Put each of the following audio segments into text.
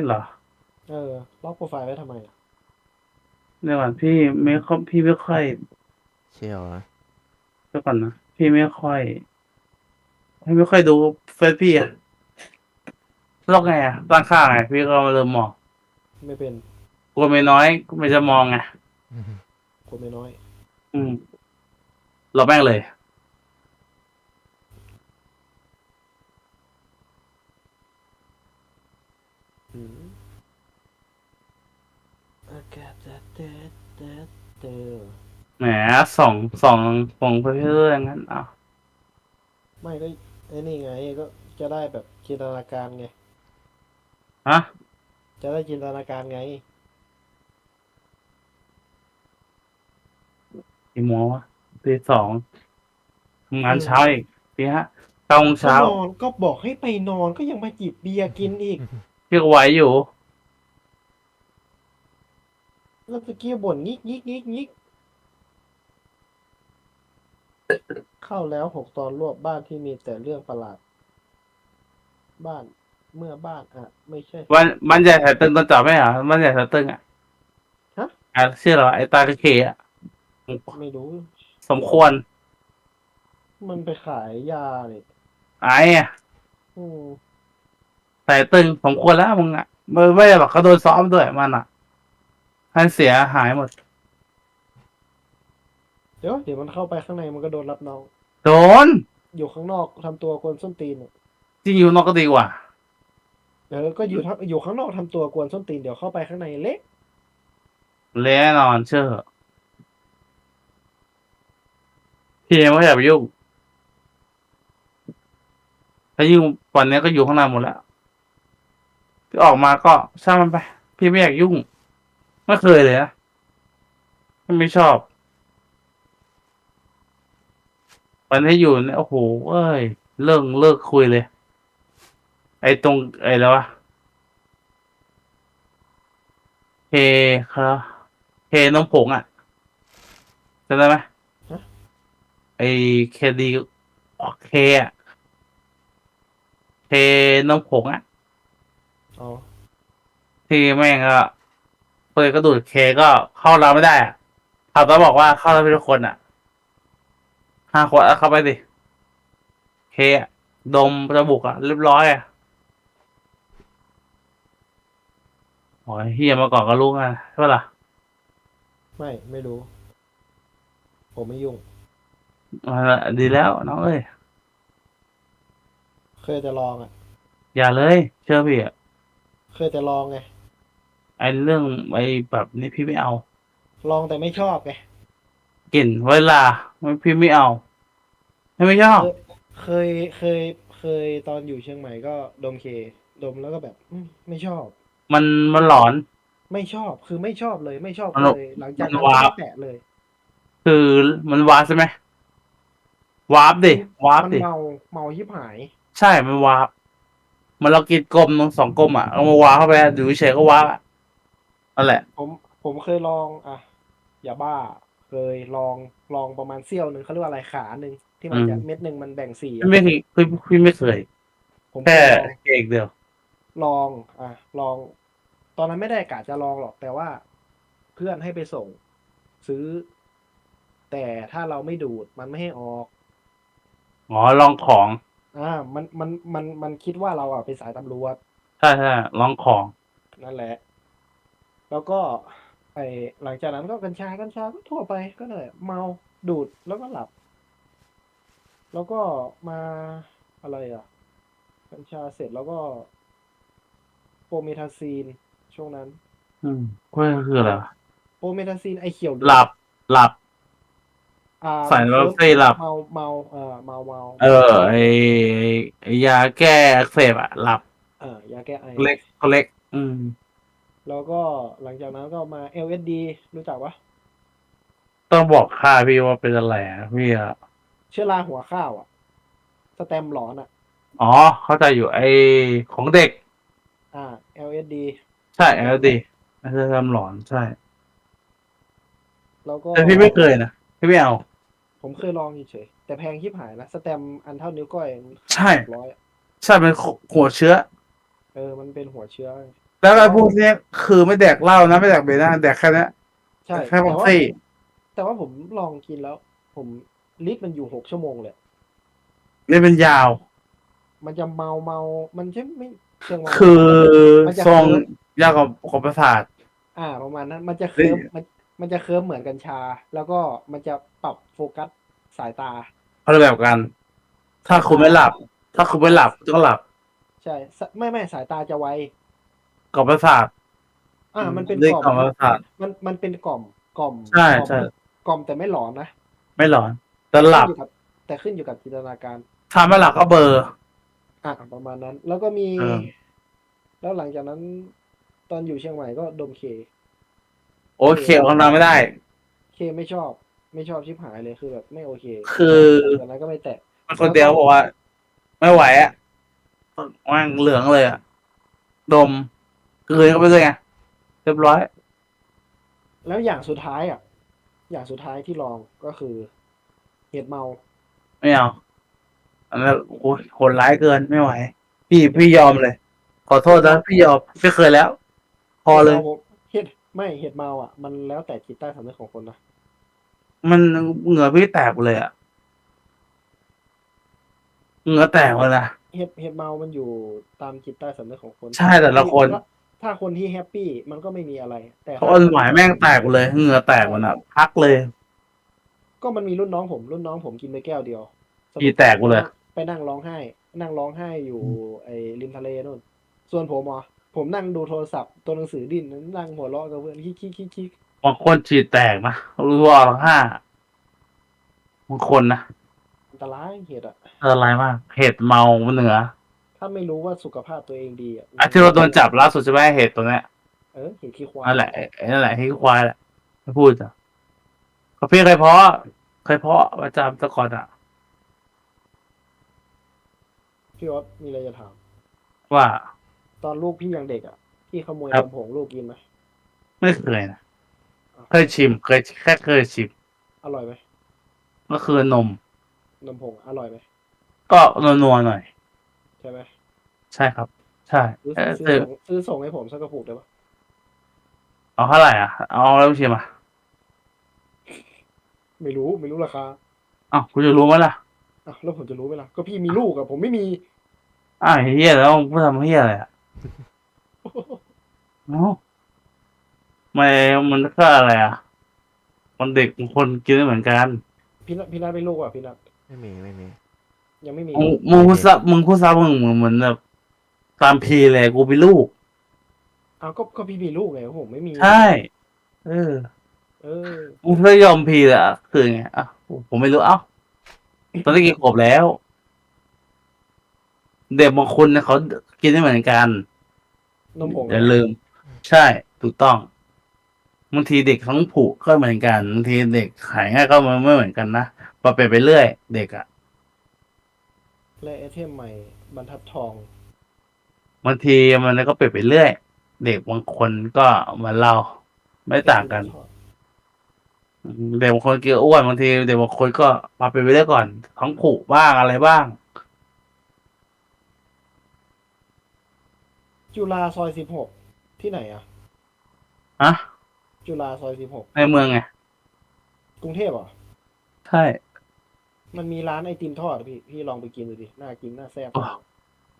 ซเหรอ เออล็อกโปรไฟล์ไว้ทำไมอะเดี๋ยวก่อนพี่ไม่ค่อยพี่ไม่ค่อยเชี่ยวนะเดี๋ยวก่อนนะพี่ไม่ค่อยพี่ไม่ค่อยดูเฟซพี่อะลอกไงอะตั้งค่าไงพี่ก็เริ่มมองไม่เป็นกลัวไม่น้อยก็ไม่จะมองไงคนไม่น้อย อืมเราแม่งเลย อืมอากาศจะเตดเตด เตอแหมสองสองสองประเภทอย่างนั้นอ้าวไม่ก็ไอ้นี่ไงก็จะได้แบบจินตนาการไง ฮะ จะได้จินตนาการไงกี่โมงวะตีสองทำงานเช้าอีกตีฮะเก้าโมงก็เช้านอนก็บอกให้ไปนอนก็ยังมาจิบเบียร์กินอีกพี่ก็ไหวอยู่ แล้วตะกี้บ่นงิกงิกงิกงิกเข้าแล้วหกตอนรวบบ้านที่มีแต่เรื่องประหลาด บ้านเมื่อบ้านอะ ไม่ใช่มันมันใหญ่สายตึงตอนจับไหมเหรอมันใหญ่สายตึงอะฮะ อะชื่อเหรอไอ้ตาเคอะไม่รู้ สมควร มันไปขายยาเนี่ยไอ้อะอืมสายตึงสมควรแล้วมึงอะไม่ไม่ได้หรอกเขาโดนซ้อมด้วยมันอะ ให้เสียหายหมด เดี๋ยวเดี๋ยวมันเข้าไปข้างในมันก็โดนรับน้อง โดน อยู่ข้างนอกทำตัวกวนส้นตีนอะจริงอยู่นอกก็ดีกว่าเออก็อยู่ทั้งอยู่ข้างนอกทำตัวกวนส้นตีนเดี๋ยวเข้าไปข้างในเละแน่นอนเชื่อเหอะพี่ไม่อยากไปยุ่งถ้ายุ่งวันนี้ก็อยู่ข้างในหมดแล้วพี่ออกมาก็ช่างมันไป พี่ไม่อยากยุ่ง ไม่เคยเลยนะไม่ชอบวันที่อยู่เนี่ยโอ้โหเอ้ย เลิกเลิกคุยเลย ไอ้ตรงไอ้แล้ววะเฮครับเฮน้องผงอะจำได้ไหมไอ้เคดีเคอะเคน้องผงอะอ๋อที่แม่งก็ เปิดกระดูดเคก็เข้าเราไม่ได้อะเขาต้องบอกว่าเข้าเราไม่ทุกคนอะห้าคนเอาเข้าไปดิเคอะดมจมูกอะเรียบร้อยอะโอ้ยเฮียมาก่อนก็รู้ไงใช่ปะล่ะไม่ไม่รู้ ผมไม่ยุ่งอ่าดีแล้วน้องเอ้ยเคยจะลองอะ อย่าเลย เชื่อพี่อะ เคยจะลองไง ไอ้เรื่องไอ้แบบนี้พี่ไม่เอา ลองแต่ไม่ชอบไงกลิ่นเวลาไม่พี่ไม่เอาไม่ไม่ชอบเคยเคยเคยตอนอยู่เชียงใหม่ก็ดมเค ดมแล้วก็แบบอืมไม่ชอบ มันมันหลอน ไม่ชอบคือไม่ชอบเลย ไม่ชอบมันเลย หลังจากนั้นมันวาบไม่แตะเลย คือมันวาร์ปใช่ไหมวาร์ปดิวาร์ปมันดิเมาเมายิบหาย ใช่มันวาร์ปมันเรากินกลมตรงสองกลมอะเอามาวาร์ปเข้าไปอยู่เฉยๆก็วาร์ปอะ นั่นแหละ ผมผมเคยลองอะอย่าบ้า เคยลองลองประมาณเสี้ยวหนึ่งเขาเรียกว่าอะไรขาหนึ่งที่มันจะอืมเม็ดหนึ่งมันแบ่งสี่พี่ไม่เคยพี่พี่ไม่เคยผมเคแค่ยลอง เอกเดียว ลอง อะ ลอง ตอนนั้นไม่ได้กะจะลองหรอก แต่ว่าเพื่อนให้ไปส่ง ซื้อ แต่ถ้าเราไม่ดูดมันไม่ให้ออก อ๋อลองของอ่า มัน มัน มัน มันคิดว่าเราอะเป็นสายตำรวจ ใช่ใช่ลองของ นั่นแหละ แล้วก็ไอหลังจากนั้นก็กัญชากัญชาก็ทั่วไปก็เลยเมาดูดแล้วก็หลับ แล้วก็มาอะไรอะ กัญชาเสร็จแล้วก็โปรเมทาซีนช่วงนั้น อืมก็คืออะไรวะโปรเมทาซีนไอเขียวเหลืองหลับหลับ อ่าใส่แล้วเซ่หลับ เมาเมาเออเมาเมาเออไอไอ้ยาแก้อักเสบอะหลับเออยาแก้ไอ เล็กก็เล็ก อืม แล้วก็หลังจากนั้นก็มา LSD รู้จักปะต้องบอกค่าพี่ว่าเป็นอะไรอะพี่อะเชื้อราหัวข้าวอะสแตมหลอนอะอ๋อ เข้าใจอยู่ไอของเด็ก อ่า LSD ใช่แล้วดีอาจจะทำหลอนใช่ แล้วก็แต่พี่ไม่เคยนะ พี่ไม่เอา ผมเคยลองเฉยๆแต่แพงชิบหายนะสแตมอันเท่านิ้วก้อยใช่ร้อยอะใช่เป็นหัวเชื้อ เออ มันเป็นหัวเชื้อ แล้วไอ้พวกเนี้ยคือไม่แดกเหล้านะไม่แดกเบียร์นะแดกแค่เนี้ยใช่แค่แต่บ็อกว่าซี่แต่ว่าผมลองกินแล้ว ผมลิตรมันอยู่หกชั่วโมงเลย นี่เป็นยาว มันจะเมาเมามันใช่ไม่เชิงเมาคือมันจะทรงเคิร์ฟยาวกว่าของประสาท อ่า ประมาณนั้น มันจะเคิร์ฟนี่ มันมันจะเคิร์ฟเหมือนกัญชา แล้วก็มันจะปรับโฟกัสสายตา คนละแบบกัน ถ้าคุณไม่หลับ ถ้าคุณไม่หลับก็หลับ ใช่สไม่ไม่สายตาจะไว กับประสาทอ่า มันเป็นเรียกกล่อมกล่อมประสาท มันมันเป็นกล่อมกล่อมใช่กล่อมใช่ กล่อมแต่ไม่หลอนนะไม่หลอนแต่หลับขึ้นอยู่กับแต่ขึ้นอยู่กับจินตนาการถ้าไม่หลับก็เบลอร์ อะประมาณนั้น แล้วก็มี เออ แล้วหลังจากนั้น ตอนอยู่เชียงใหม่ก็ดมเค โอเคออกกำลังไม่ได้ เคไม่ชอบ ไม่ชอบชิบหายเลยคือแบบไม่โอเคคือ ตอนนั้นก็ไม่แตะมันคนเดียวบอกว่า ไม่ไหวอะว่างเหลืองเลยอะ ดม กลืนเข้าไปเลยไงเรียบร้อย แล้วอย่างสุดท้ายอะ อย่างสุดท้ายที่ลองก็คือ เห็ดเมา ไม่เอาอันนั้นโอ้ยโหดร้ายเกินไม่ไหว พี่พี่ยอมเลย ขอโทษนะพี่ยอมไม่เคยแล้ว พอเลยห็ดมาผมเห็ดไม่เห็ดเมาอะ มันแล้วแต่จิตใต้สำนึกของคนนะมันเหงื่อพี่แตกเลยอะเหงื่อแตกเลยนะเห็ดเห็ดเมามันอยู่ตามจิตใต้สำนึกของคน ใช่แต่ละคน ถ้าคนที่แฮปปี้มันก็ไม่มีอะไร แต่เขาอันหมายแม่งแตกเลยเหงื่อแตกมันอะพักเลย ก็มันมีรุ่นน้องผมรุ่นน้องผมกินไปแก้วเดียวอีแตกกูเลยไปนั่งร้องไห้ นั่งร้องไห้อยู่ไอ้ริมทะเลนู่น ส่วนผมอะผมนั่งดูโทรศัพท์ตัวหนังสือดิ้นนั่งหัวเราะกับเพื่อนคิกคิกคิกคิกบางคนฉีดแตกนะรู้ว่าหลังห้าบางคนนะอันตรายเห็ดอะอะไรมากเห็ดเมาเหนือ ถ้าไม่รู้ว่าสุขภาพตัวเองดีอะอะที่เราโดนจับล่าสุดใช่ไหมเห็ดตัวเนี้ยเออเห็ดขี้ควายนั่นแหละไอ้นั่นแหละที่ควายแหละไม่พูดจ้ะก็พี่เคยเพาะเคยเพาะประจำแตะก่อนอะ พี่ออสมีอะไรจะถาม ว่า ตอนลูกพี่ยังเด็กอะ พี่ขโมยครับ นมผงลูกกินไหมไม่เคยนะเคยชิมเคยแค่เคยชิมอร่อยไหมก็คือนม นมผงอร่อยไหมก็นัวๆหน่อย ใช่ไหมใช่ครับ ใช่ซื้อเออซื้อซื้อส่งซื้อส่งให้ผมสักกระปุกได้ปะเอาเท่าไหร่อะ เอาแล้วชิมอะไม่รู้ไม่รู้ราคาอ้าวคุณจะรู้ไหมล่ะอะแล้วผมจะรู้ไหมล่ะก็พี่มีลูกอะผมไม่มี อ้าวเฮียแล้วพูดทำเฮียอะไรอะเอ้าไม่มันก็อะไรอะคนเด็กบางคนกินไม่เหมือนกัน พี่นัทพี่นัทเป็นลูกอะพี่นัทไม่มีไม่มี ยังไม่มีมึงมึงพูดซะมึงพูดซะมึงเหมือนเหมือนแบบตามพีเลยกูเป็นลูก เอาก็ก็พี่มีลูกไงผมไม่มีใช่ เออ เออ มึงเพื่อยอมพีเลยอะคือไงอะผมไม่รู้เอ้าตอนนี้กี่ขวบแล้ว เด็กบางคนเนี่ยเขากินไม่เหมือนกันนมผงอย่าลืม ใช่ ถูกต้องบางทีเด็กท้องผูกก็เหมือนกันบางทีเด็กหายง่ายก็ไม่เหมือนกันนะปรับเปลี่ยนไปเรื่อย เด็กอะ และไอเทมใหม่บรรทัดทอง บางทีมันก็เปลี่ยนไปเรื่อย เด็กบางคนก็เหมือนเราไม่ต่างกัน เด็กบางคนกินอ้วนบางทีเด็กบางคนก็ปรับเปลี่ยนไปเรื่อยก่อน ท้องผูกบ้างอะไรบ้าง จุฬาซอยสิบหกที่ไหนอะอะจุฬาซอยสิบหกในเมืองไงกรุงเทพเหรอะ ใช่ มันมีร้านไอติมทอดอะพี่ พี่ลองไปกินดูดิ น่ากิน น่าแซ่บ อ๋อ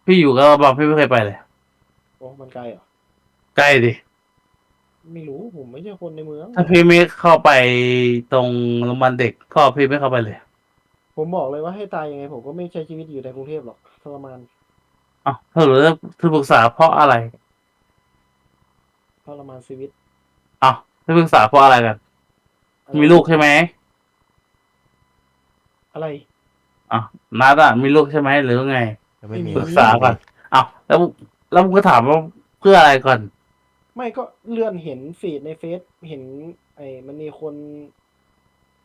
พี่อยู่ก็บอกพี่ไม่เคยไปเลย โอ้ มันไกลเหรอ ใกล้ดิ ไม่รู้ ผมไม่ใช่คนในเมือง ถ้าพี่ไม่เข้าไปตรงโรงพยาบาลเด็กก็พี่ไม่เข้าไปเลย ผมบอกเลยว่าให้ตายยังไง ผมก็ไม่ใช้ชีวิตอยู่ในกรุงเทพหรอกทรมานอ้าวถ้าหรือที่ปรึกษาเพราะอะไร ทรมานชีวิตอ้าวที่ปรึกษาเพราะอะไรกันมีลูกใช่ไหม อะไรอ้าวนัดอะมีลูกใช่ไหมหรือไงยังไม่มีปรึกษาก่อนอ้าวแล้วแล้วมึงก็ถามว่าเพื่ออะไรก่อน ไม่ก็เลื่อนเห็นฟีดในเฟซเห็น ไอ้มันมีคน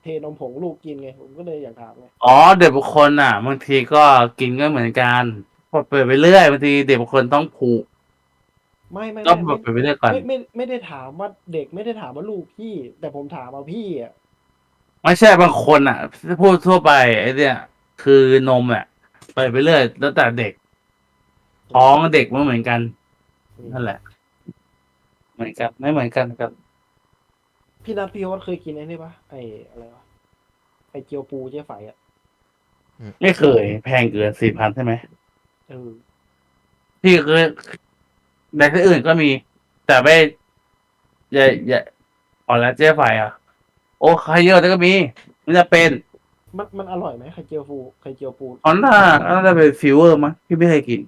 เทนมผงลูกกินไง ผมก็เลยอยากถามไงอ๋อเด็กบางคนอะบางทีก็กินก็เหมือนกันพอเปิดไปเรื่อยบางทีเด็กบางคนต้องผูก ไม่ไม่ก็ไม่แบบไม่ไปเรื่อยก่อนไม่ไม่ไม่ได้ถามว่าเด็กไม่ได้ถามว่าลูกพี่ แต่ผมถามเอาพี่อะ ไม่ใช่บางคนอะพูดทั่วไปไอ้เนี่ยคือนมอะไปไปเรื่อยแล้วแต่เด็กท้องเด็กไม่เหมือนกัน นั่นแหละ เหมือนกันไม่เหมือนกันกับ พี่นัทพี่โอ๊ตเคยกินไอ้นี่ปะไอ้อะไรวะไอ้เจียวปูเจ๊ไฝอะไม่เคย แพงเกินสี่พันใช่ไหมเออพี่เคยแบรนด์อื่นก็มี แต่ไม่อย่าอย่าอ่อนแล้วเจ๊ไฟอะ โอ้ใครเยอะแต่ก็มีมันจะเป็นมันมันอร่อยไหมไข่เจียวปูไข่เจียวปูออนน่าน่าจะเป็นฟิวเวอร์มั้งพี่ไม่เคยกิน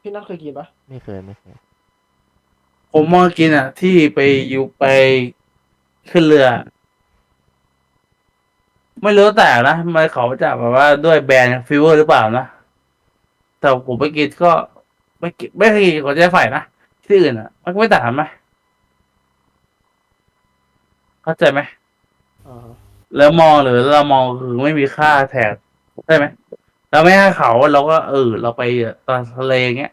พี่นัทเคยกินปะไม่เคยไม่เคยผมมองกินอะ ที่ไปอยู่ไปขึ้นเรือ ไม่รู้แต่นะมันเขาจะแบบว่าด้วยแบรนด์ฟิวเวอร์หรือเปล่านะแต่ผมไปกินก็ ไม่กินไม่เคยกินของเจ๊ไฟนะที่อื่นอะ มันก็ไม่ต่างกันไหม เข้าใจไหมอ่าฮะแล้วมองหรือเรามองคือไม่มีค่าแทนใช่ไหมเราไม่ให้เขาเราก็เออเราไปตอนทะเลเงี้ย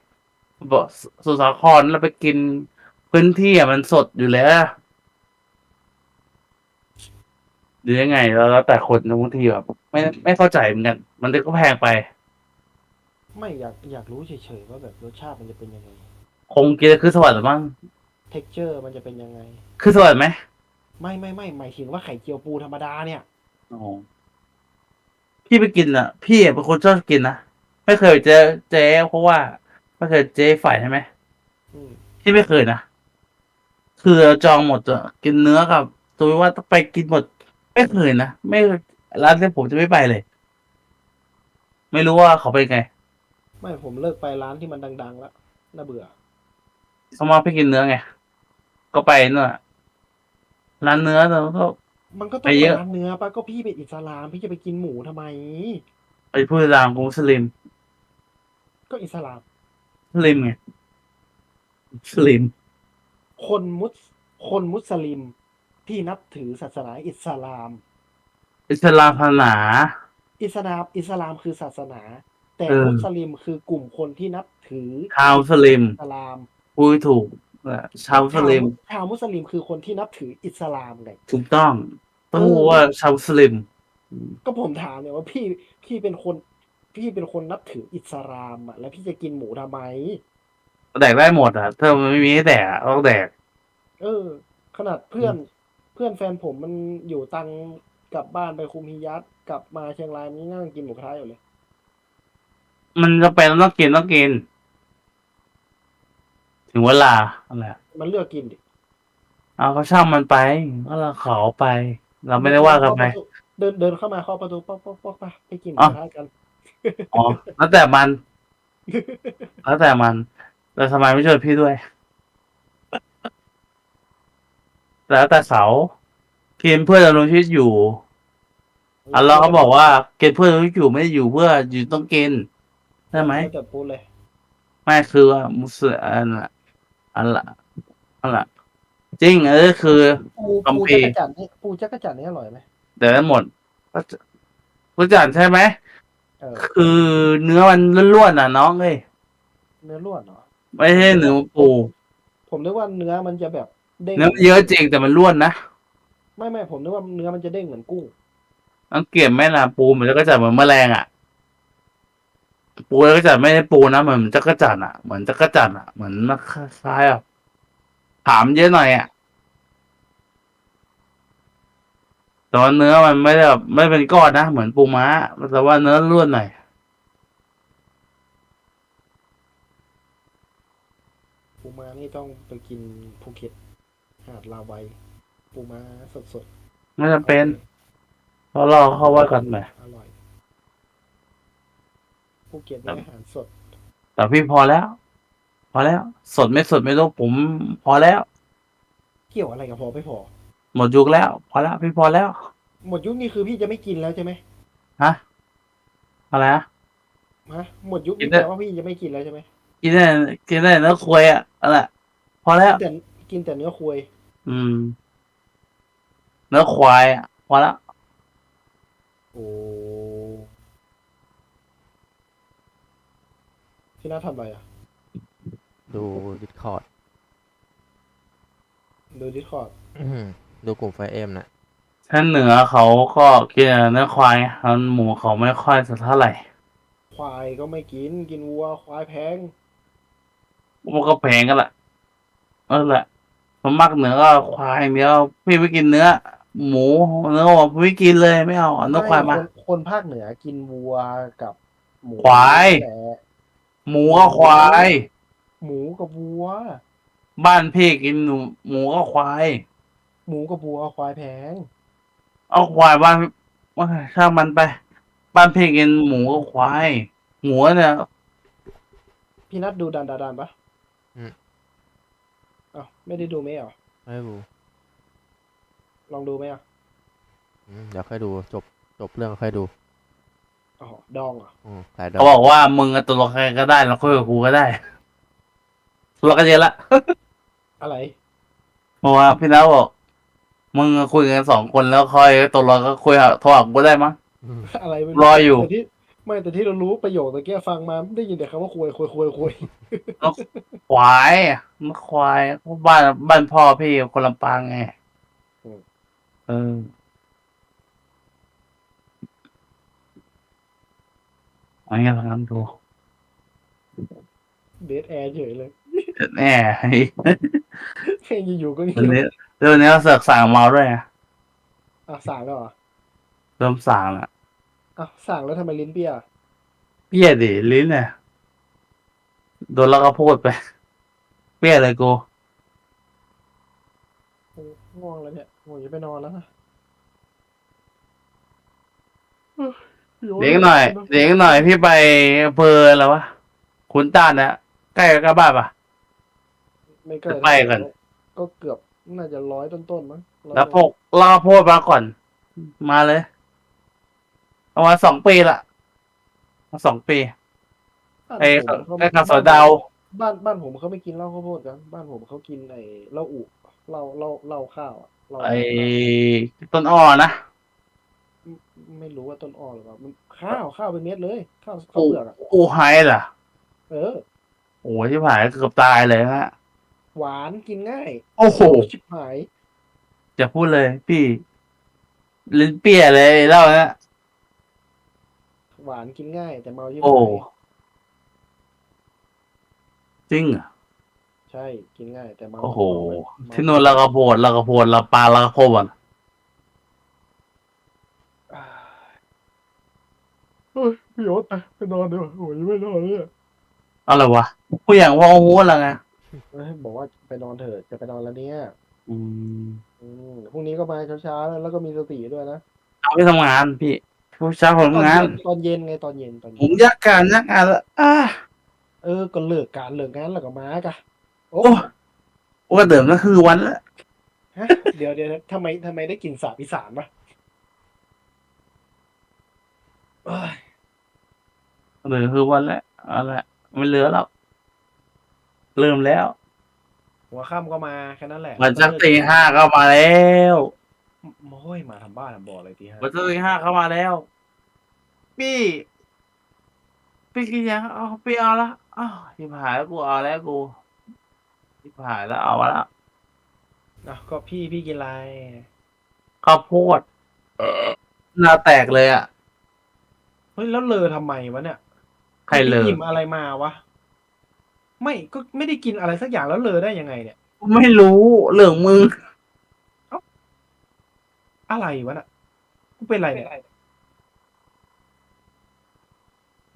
บอกสสุสาครเราไปกินพื้นที่อะมันสดอยู่แล้วหรือยังไงแล้วแล้วแต่คนบางทีแบบไม่ไม่เข้าใจเหมือนกัน มันก็แพงไป ไม่อยากอยากรู้เฉยๆว่าแบบรสชาติมันจะเป็นยังไง คงกินคือสวัสดิ์หรือมั้ง เท็กเจอร์มันจะเป็นยังไง คือสวัสดิ์ไหม ไม่ไม่ไม่หมายถึงว่าไข่เจียวปูธรรมดาเนี่ยอ๋อพี่ไปกินอะ พี่เป็นคนชอบกินนะไม่เคยเจอเจ๊เพราะว่าไม่เคยเจ๊ฝ่ายใช่ไหมอืมที่ไม่เคยนะคือเราจองหมดอะกินเนื้อกับตัวว่าต้องไปกินหมด ไม่เคยนะไม่ร้านที่ผมจะไม่ไปเลย ไม่รู้ว่าเขาเป็นไงไม่ผมเลิกไปร้านที่มันดัง ๆ แล้วน่าเบื่อ เขามาไปกินเนื้อไงก็ไปเนอะ ร้านเนื้อเราก็ มันก็ต้ไปองเยอะ ร้านเนื้อปะก็พี่เป็นอิสลาม พี่จะไปกินหมูทำไม ไปพูดตามมุสลิมก็อิสลาม มุสลิมไงมุสลิม คนมุสคนมุสลิมที่นับถือศาสนาอิสลาม อิสลามศาสนา อิสลามอิสลามคือศาสนา แต่เออ มุสลิมคือกลุ่มคนที่นับถือชาวมุสลิมอิสลาม พูดถูก เออชาวมุสลิม ชาวมุสลิมคือคนที่นับถืออิสลามไงถูกต้อง ต้องเออรู้ว่าชาวมุสลิม ก็ผมถามเนี่ยว่าพี่พี่เป็นคน พี่เป็นคนนับถืออิสลามอะแล้วพี่จะกินหมูทำไมแดกได้หมดอะถ้ามันไม่มีให้แดกอะต้องแดก เออ ขนาดเพื่อนเพื่อนแฟนผมมันอยู่ตังกลับบ้านไปคุมฮิยัตกลับมาเชียงรายมันยังนั่งกินหมูกระทะอยู่เลย มันจะเป็นต้องกินต้องกิน ถึงเวลาอะไรอะมันเลือกกินดิเอาก็ช่างมันไปก็เราขอไป เราไม่ได้ว่ากันไปเดินเดินเข้ามาเข้าะประตูป๊อกป๊อกป๊อกไปไปกินหมูอ๋อกระทะกันอ๋อแล้วแต่มัน แล้วแต่มันแต่ทำไมไม่ช่วยพี่ด้วย แล้วแต่เขากินเพื่อดำรงชีวิตอยู่อัลเลอฮ์เขาบอกว่ากินเพื่อดำรงชีวิตอยู่ไม่ได้อยู่เพื่ออยู่ต้องกินใช่ไหมแล้วแต่พูดเลยไม่คือว่ามุสลิม อันละอันละอันละจริง เออ คือ ปูกัมปูพีจักรจันทร์นี่ปูจักรจันทร์นี่อร่อยไหมแต่ทั้งหมดก็จะรู้จักใช่ไหมเออคือเนื้อมันล้วนๆอะน้องเอ้ยเนื้อล้วนเหรอไม่ใช่เนื้อปู ผมนึกว่าเนื้อมันจะแบบเด้งเนื้อมันเยอะจริงแต่มันล้วนนะไม่ไม่ผมนึกว่าเนื้อมันจะเด้งเหมือนกุ้ง ต้องเก็บไหมล่ะปูมันจะก็จะเหมือนแมลงอะ ปูแล้วก็จะไม่ได้ปูนะเหมือนจักรจันทร์อะเหมือนจักรจันทร์อะเหมือนคล้ายๆอะถามเยอะหน่อยอะแต่ว่าเนื้อมันไม่ได้แบบไม่เป็นก้อนนะเหมือนปูม้าแต่ว่าเนื้อล้วนหน่อยปูม้านี่ต้องไปกินภูเก็ตหาดลาวัยปูม้าสดสดไม่จำเป็นเพราะรอเข้าว่ากันไปอร่อย ภูเก็ตครันี่บอาหารสด แต่พี่พอแล้ว พอแล้ว สดไม่สดไม่รู้ผม พอแล้ว เกี่ยวอะไรกับพอไม่พอ หมดยุคแล้ว พอแล้ว พี่พอแล้ว หมดยุคนี้คือพี่จะไม่กินแล้วใช่ไหมฮะอะไรนะฮะหมดยุคกินี้นได้แปลว่าพี่จะไม่กินแล้วใช่ไหมกินได้กินได้เนื้อควายอะอะไรพอแล้วแต่กินแต่เนื้อควายอืม เนื้อควายอะพอแล้วโอ้ พี่น่าทำอะไรอะ ดูดิสคอร์ดดูดิคอร์ดดูกลุ่มไฟเอ็มน่ะท่านเหนือเขาก็กินเนื้อควายแล้วหมูเขาไม่ค่อยสักเท่าไหร่ ควายก็ไม่กินกินวัวควายแพงมันก็แพงกันละนั่นแหละผมมักเนื้อก็ควายอย่างเดียวพี่ไม่กินเนื้อ หมูเนื้อวัวพี่ไม่กินเลยไม่เอาเอาเนื้อควายมาคนคนภาคเหนือกินวัวกับหมูควายแหละหมูก็ควาย หมูกับวัว บ้านพี่กินหนูหมูก็ควาย หมูกับวัวควายแพงเอาควายบ้านว่าช่างมันไป บ้านพี่กินหมูก็ควาย หมูเนี่ยพี่นัดดูดันดาดันปะอืม อ้าวไม่ได้ดูไหมเหรอไม่ดูลองดูไหมอะ อืมเดี๋ยวค่อยดูจบจบเรื่องค่อยดู อ๋อดองเหรอะอืมสายดอเขางบอกว่ามึงกับตัวใครก็ได้แล้วคุยกับกูก็ได้ตัวกันเยอะละ อะไร เพราะว่าพี่น้าบอกมึงคุยกันสองคนแล้วคอยตัวเราก็คุยหาโทรหากูได้มั้ง อืมอะไรไม่รออยู่ แต่ที่ไม่แต่ที่เรารู้ประโยคตะเกียฟังมาได้ยินแต่คำว่าคุยคุยคุยคุยควายมันควายบ้านบ้านพ่อพี่คนลำปางไงเออ อันนี้ลองดูเดทแอร์เฉยเลยแน่เพลงอยู่ๆก็เงีวันยนี้บเรื่องนี้เราเสือกสั่งเมาด้วยไงอะสั่งแล้วเหรอเริ่มสั่งละอะสั่งแล้วทำไมลิ้นเปี้ยเปี้ยดิลิ้นเนี่ยโดนแล้วก็พูดไป เปี้ยเลยกูโอ้ง่วงแล้วเนี่ยโอ้ยจะไปนอนแล้วนะเด็กหน่อย เด็กหน่อยพี่ไปอำเภออะไรวะขุนตาลนะใกล้กับบ้านปะ ไม่เกินไปก่อนก็เกือบน่าจะร้อยต้นๆมั้งร้อยแล้วพกล่อโพดมาก่อน มาเลยประมาณสองปีละสองปี บ้านไอ้ผมเขาไอ้ข้าวสอยดาวบ้านบ้านผมเขาไม่กินเหล้าข้าวโพดกัน บ้านผมเขากินไอ้เหล้าอุเหล้าเหล้าเหล้าข้าวอะเหล้าไอ้ต้นอ้อนะ ไม่รู้ว่าต้นอ้อหรือเปล่ามันข้าวข้าวเป็นเม็ดเลย ข้าวข้าวอูเปลือกอะอูไฮล่ะ เออ โอ้ยที่ผ่านเกือบตายเลยฮะ หวานกินง่าย โอ้โหชิบหายจะพูดเลย พี่ลิ้นเปี้ยเลยเล่านะหวานกินง่าย แต่เมาชิบโอ้หายจริงเหรอใช่กินง่าย แต่เมาโอ้โหเมาที่นู่นเราก็โพดเราก็โพดเราปลาเราก็โพดอะ อ่า เฮ้ยพี่โอ๊ตไปไปนอนดีกว่าโอ้ยไม่นอนเลยอะอะไรวะผู้อย่างว่าหูอะไรไงเอ้ยบอกว่าไปนอนเถอะจะไปนอนแล้วเนี่ย อืมอืมพรุ่งนี้ก็มาเช้าๆแล้วแล้วก็มีสติด้วยนะเอาไปทำงานพี่ผู้เช้าผมทำงาน ตอนเย็นไงตอนเย็นตอนผเย็มนยักการยักงานแล้วอ่าเออก็เลิกการเลิกงานแล้วก็มากะโอ้โอ้โอ้เดิมก็คือวันละ ฮะเดี๋ยวเดี๋ยวทำไมทำไมได้กลิ่นสาบอีสานปะ เอ้ยเดิมคือวันละเอะไรไม่เหลือแล้ว เริ่มแล้ว หัวค่ำก็มาแค่นั้นแหละวันสักตีห้าก็มาแล้วโอ้ยมาทำบ้านทำบ่ออะไรตีห้าวันสักตีห้าเข้ามาแล้ว พี่ พี่กินยังเอาพี่เอาละอ้าวที่ผายแล้วกูเอาแล้วกูที่ผายแล้วเอาละอะก็พี่พี่กินอะไรข้าวโพดหน้าแตกเลยอะ เฮ้ยแล้วเลอทำไมวะเนี่ยใครเลยพี่อิ่มอะไรมาวะ ไม่ก็ไม่ได้กินอะไรสักอย่างแล้วเลอได้ยังไงเนี่ย ไม่รู้เรื่องมึง อะไรวะน่ะกูเป็นอะไรเนี่ย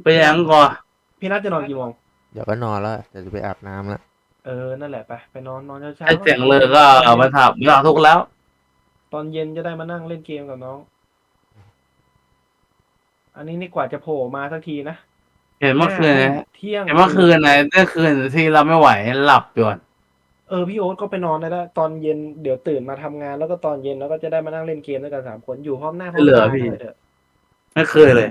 ไปยังก่อนพี่นัทจะนอนกี่โมงเดี๋ยวก็นอนแล้วเดี๋ยวจะไปอาบน้ำแล้วเออนั่นแหละไปไปนอนนอนเช้าๆไอ้เสียงเลยก็เอามาถามไม่เอาทุกข์แล้ว ตอนเย็นจะได้มานั่งเล่นเกมกับน้อง อันนี้นี่กว่าจะโผล่มาสักทีนะเห็นเมื่อคืนนะเที่ยงเห็นเมื่อคืนนะเมื่อคืนที่เราไม่ไหวหลับอยู่อะเออพี่โอ๊ตก็ไปนอนได้แล้วตอนเย็นเดี๋ยวตื่นมาทำงานแล้วก็ตอนเย็นแล้วก็จะได้มานั่งเล่นเกมด้วยกันสามคนอยู่พร้อมหน้าพร้อมเหลือตาพี่หน่อยเถอะไม่เคยเลย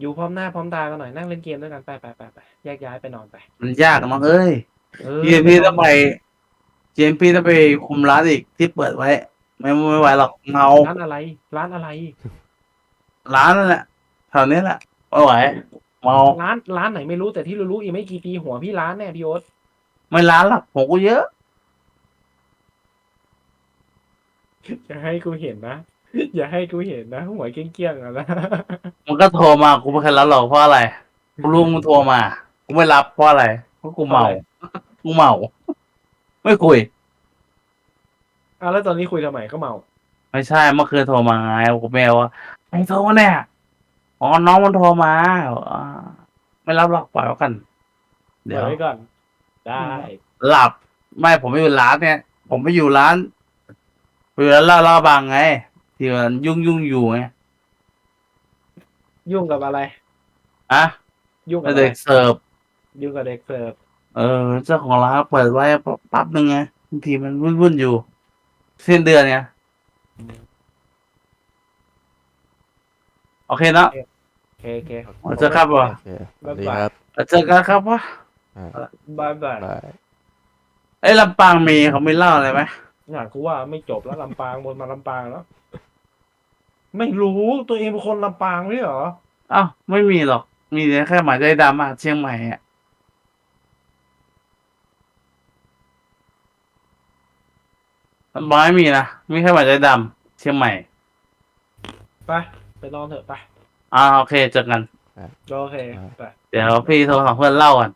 อยู่พร้อมหน้าพร้อมตากันหน่อยนั่งเล่นเกมด้วยกันไปไปไปไปแยกย้ายไปนอนไป มันยากน้องเอ้ยเออเจนพี่ต้องไปเจนพี่ต้องไปคุมร้านอีกที่เปิดไว้ ไม่ไม่ไหวหรอกเมาร้านอะไร ร้านอะไร ร้านนั่นแหละแถวนี้แหละไม่ไหวเมาร้านร้านไหนไม่รู้แต่ที่รู้ๆอีกไม่กี่ปีหัวพี่ร้านแน่พี่โอ๊ตไม่ร้านหรอกผมก็เยอะ อย่าให้กูเห็นนะ อย่าให้กูเห็นนะ หัวเกี้ยงๆอะนะมันก็โทรมากูไม่เคยรับหรอกเพราะอะไรกูรู้มึงโทรมา กูไม่รับเพราะอะไรกูราะกูเมาทำไมกูเมา ไม่คุย อะแล้วตอนนี้คุยทำไมก็เมา ไม่ใช่เมื่อคืนโทรมาไงกูแมวว่าไอ้โทรมาเนี่ยอ๋อน้องมันโทรมาอ่าไม่รับหรอกปล่อยไว้กัน เดี๋เดี๋ยยววไว้ก่อน ได้หลับ ไม่ผมไม่อยู่ร้านเนี่ย ผมไม่อยู่ร้านไปอยู่ร้านลาลาบางไง ที่มันยุ่งยุ่งๆอยู่ไงยุ่งกับอะไรอะยุ่งกับอะไรเด็กเสิร์ฟ ยุ่งกับเด็กเสิร์ฟเออเจ้าของร้านเปิดไว้แปั๊บหนึ่งไงบางทีมันวุ่นๆอยู่ สิ้นเดือนไงโอเคนะโอเคโอเคเจอครับวะโอเคสวัสดีครับแล้วเจอกันครับวะบายบายบายเอ้ยลำปางมีเขาไม่เล่าอะไรไหมงานกูว่าไม่จบแล้วลำปางบนมาลำปางแล้วไม่รู้ตัวเองเป็นคนลำปางไม่ใช่เหรออ้าวไม่มีหรอก มีแค่หมายใจดำอะเชียงใหม่อะ ลำปางไม่มีนะมีแค่หมายใจดำเชียงใหม่ ไป ไปนอนเถอะไปอ่าโอเคเจอกัน โอเค ไป เดี๋ยวพี่โทรหาเพื่อนเล่ากัน